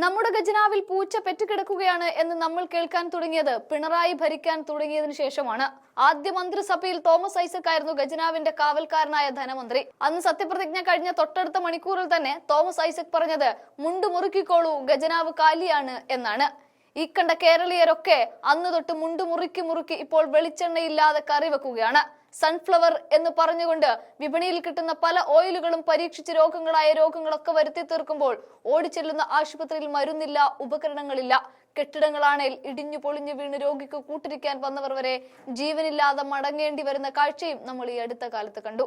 നമ്മുടെ ഖജനാവിൽ പൂച്ച പെറ്റുകിടക്കുകയാണ് എന്ന് നമ്മൾ കേൾക്കാൻ തുടങ്ങിയത് പിണറായി ഭരിക്കാൻ തുടങ്ങിയതിനു ശേഷമാണ്. ആദ്യ മന്ത്രിസഭയിൽ തോമസ് ഐസക് ആയിരുന്നു ഖജനാവിന്റെ കാവൽക്കാരനായ ധനമന്ത്രി. അന്ന് സത്യപ്രതിജ്ഞ കഴിഞ്ഞ തൊട്ടടുത്ത മണിക്കൂറിൽ തന്നെ തോമസ് ഐസക് പറഞ്ഞത് മുണ്ടു മുറുക്കിക്കോളൂ ഖജനാവ് കാലിയാണ് എന്നാണ്. ഈ കണ്ട കേരളീയരൊക്കെ അന്ന് തൊട്ട് മുണ്ടു മുറുക്കി മുറുക്കി ഇപ്പോൾ വെളിച്ചെണ്ണയില്ലാതെ കറി വെക്കുകയാണ്. സൺഫ്ലവർ എന്ന് പറഞ്ഞുകൊണ്ട് വിപണിയിൽ കിട്ടുന്ന പല ഓയിലുകളും പരീക്ഷിച്ച് രോഗങ്ങളായ രോഗങ്ങളൊക്കെ വരുത്തി തീർക്കുമ്പോൾ ഓടിച്ചെല്ലുന്ന ആശുപത്രിയിൽ മരുന്നില്ല ഉപകരണങ്ങളില്ല. കെട്ടിടങ്ങളാണേൽ ഇടിഞ്ഞു പൊളിഞ്ഞു വീണ് രോഗിക്ക് കൂട്ടിരിക്കാൻ വന്നവർ വരെ ജീവനില്ലാതെ മടങ്ങേണ്ടി വരുന്ന കാഴ്ചയും നമ്മൾ ഈ അടുത്ത കാലത്ത് കണ്ടു.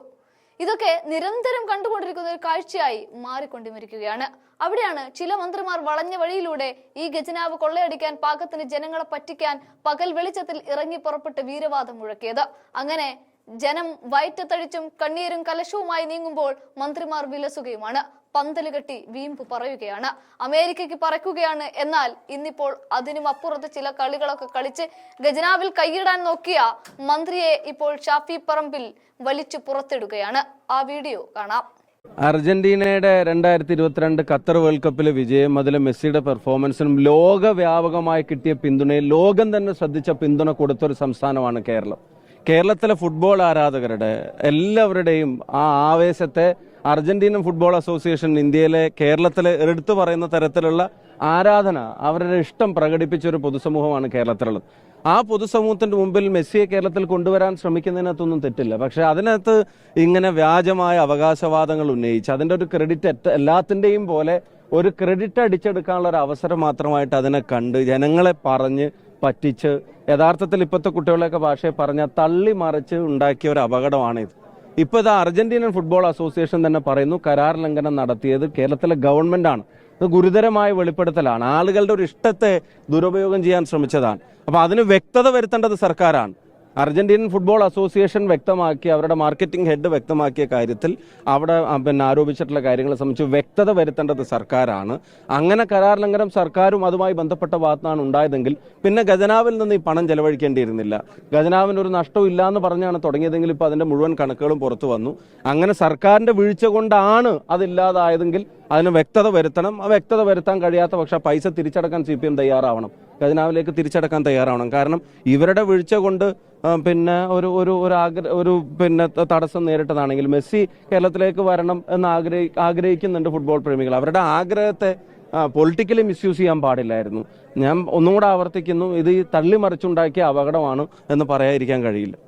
ഇതൊക്കെ നിരന്തരം കണ്ടുകൊണ്ടിരിക്കുന്ന ഒരു കാഴ്ചയായി മാറിക്കൊണ്ടിരിക്കുകയാണ്. അവിടെയാണ് ചില മന്ത്രിമാർ വളഞ്ഞ വഴിയിലൂടെ ഈ ഖജനാവ് കൊള്ളയടിക്കാൻ പാകത്തിന് ജനങ്ങളെ പറ്റിക്കാൻ പകൽ വെളിച്ചത്തിൽ ഇറങ്ങി പുറപ്പെട്ട് വീരവാദം മുഴക്കിയത്. അങ്ങനെ ജനം വയറ്റത്തഴിച്ചും കണ്ണീരും കലശവുമായി നീങ്ങുമ്പോൾ മന്ത്രിമാർ വിലസുകയുമാണ്. പന്തൽ കെട്ടി വീമ്പ് പറയുകയാണ്. അമേരിക്കയ്ക്ക് പറക്കുകയാണ്. എന്നാൽ ഇന്നിപ്പോൾ അതിനും അപ്പുറത്ത് ചില കളികളൊക്കെ കളിച്ച് ഗജനാവിൽ കൈയിടാൻ നോക്കിയ മന്ത്രിയെ ഇപ്പോൾ ഷാഫി പറമ്പിൽ വലിച്ചു പുറത്തിടുകയാണ്. ആ വീഡിയോ കാണാം. അർജന്റീനയുടെ രണ്ടായിരത്തി ഇരുപത്തിരണ്ട് ഖത്തർ വേൾഡ് കപ്പിലെ വിജയം അതിലെ മെസ്സിയുടെ പെർഫോമൻസിനും ലോകവ്യാപകമായി കിട്ടിയ പിന്തുണയിൽ ലോകം തന്നെ ശ്രദ്ധിച്ച പിന്തുണ കൊടുത്ത ഒരു സംസ്ഥാനമാണ് കേരളം. കേരളത്തിലെ ഫുട്ബോൾ ആരാധകരുടെ എല്ലാവരുടെയും ആ ആവേശത്തെ അർജന്റീനൻ ഫുട്ബോൾ അസോസിയേഷൻ ഇന്ത്യയിലെ കേരളത്തിലെ എടുത്തു പറയുന്ന തരത്തിലുള്ള ആരാധന അവരുടെ ഇഷ്ടം പ്രകടിപ്പിച്ച ഒരു പൊതുസമൂഹമാണ് കേരളത്തിലുള്ളത്. ആ പൊതുസമൂഹത്തിന്റെ മുമ്പിൽ മെസ്സിയെ കേരളത്തിൽ കൊണ്ടുവരാൻ ശ്രമിക്കുന്നതിനകത്തൊന്നും തെറ്റില്ല. പക്ഷെ അതിനകത്ത് ഇങ്ങനെ വ്യാജമായ അവകാശവാദങ്ങൾ ഉന്നയിച്ച് അതിന്റെ ഒരു ക്രെഡിറ്റ് എല്ലാത്തിന്റെയും പോലെ ഒരു ക്രെഡിറ്റ് അടിച്ചെടുക്കാനുള്ള ഒരു അവസരം മാത്രമായിട്ട് അതിനെ കണ്ട് ജനങ്ങളെ പറഞ്ഞ് പറ്റിച്ച് യഥാർത്ഥത്തിൽ ഇപ്പോഴത്തെ കുട്ടികളെയൊക്കെ ഭാഷയെ പറഞ്ഞ തള്ളി മറിച്ച് ഉണ്ടാക്കിയ ഒരു അപകടമാണിത്. ഇപ്പൊ ഇത് അർജന്റീനൻ ഫുട്ബോൾ അസോസിയേഷൻ തന്നെ പറയുന്നു കരാർ ലംഘനം നടത്തിയത് കേരളത്തിലെ ഗവൺമെന്റ് ആണ്. ഇത് ഗുരുതരമായ വെളിപ്പെടുത്തലാണ്. ആളുകളുടെ ഒരു ഇഷ്ടത്തെ ദുരുപയോഗം ചെയ്യാൻ ശ്രമിച്ചതാണ്. അപ്പോൾ അതിന് വ്യക്തത വരുത്തേണ്ടത് സർക്കാരാണ്. അർജന്റീനൻ ഫുട്ബോൾ അസോസിയേഷൻ വ്യക്തമാക്കിയ അവരുടെ മാർക്കറ്റിംഗ് ഹെഡ് വ്യക്തമാക്കിയ കാര്യത്തിൽ അവിടെ പിന്നെ ആരോപിച്ചിട്ടുള്ള കാര്യങ്ങളെ സംബന്ധിച്ച് വ്യക്തത വരുത്തേണ്ടത് സർക്കാരാണ്. അങ്ങനെ കരാർ ലംഘനം സർക്കാരും അതുമായി ബന്ധപ്പെട്ട ഭാഗത്താണ് ഉണ്ടായതെങ്കിൽ പിന്നെ ഖജനാവിൽ നിന്ന് ഈ പണം ചെലവഴിക്കേണ്ടിയിരുന്നില്ല. ഖജനാവിന് ഒരു നഷ്ടവും ഇല്ല എന്ന് പറഞ്ഞാണ് തുടങ്ങിയതെങ്കിൽ ഇപ്പോൾ അതിന്റെ മുഴുവൻ കണക്കുകളും പുറത്തു വന്നു. അങ്ങനെ സർക്കാരിന്റെ വീഴ്ച കൊണ്ടാണ് അതില്ലാതായതെങ്കിൽ അതിന് വ്യക്തത വരുത്തണം. ആ വ്യക്തത വരുത്താൻ കഴിയാത്ത പക്ഷെ പൈസ തിരിച്ചടക്കാൻ സി പി എം തയ്യാറാവണം. ഖജനാവിലേക്ക് തിരിച്ചടക്കാൻ തയ്യാറാവണം. കാരണം ഇവരുടെ വീഴ്ച കൊണ്ട് പിന്നെ ഒരു ഒരു ഒരു ആഗ്ര ഒരു പിന്നെ തടസ്സം നേരിട്ടതാണെങ്കിൽ മെസ്സി കേരളത്തിലേക്ക് വരണം എന്ന് ആഗ്രഹി ആഗ്രഹിക്കുന്നുണ്ട് ഫുട്ബോൾ പ്രേമികൾ. അവരുടെ ആഗ്രഹത്തെ പൊളിറ്റിക്കലി മിസ്യൂസ് ചെയ്യാൻ പാടില്ലായിരുന്നു. ഞാൻ ഒന്നുകൂടെ ആവർത്തിക്കുന്നു. ഇത് ഈ തള്ളിമറിച്ചുണ്ടാക്കിയ അപകടമാണ് എന്ന് പറയാതിരിക്കാൻ കഴിയില്ല.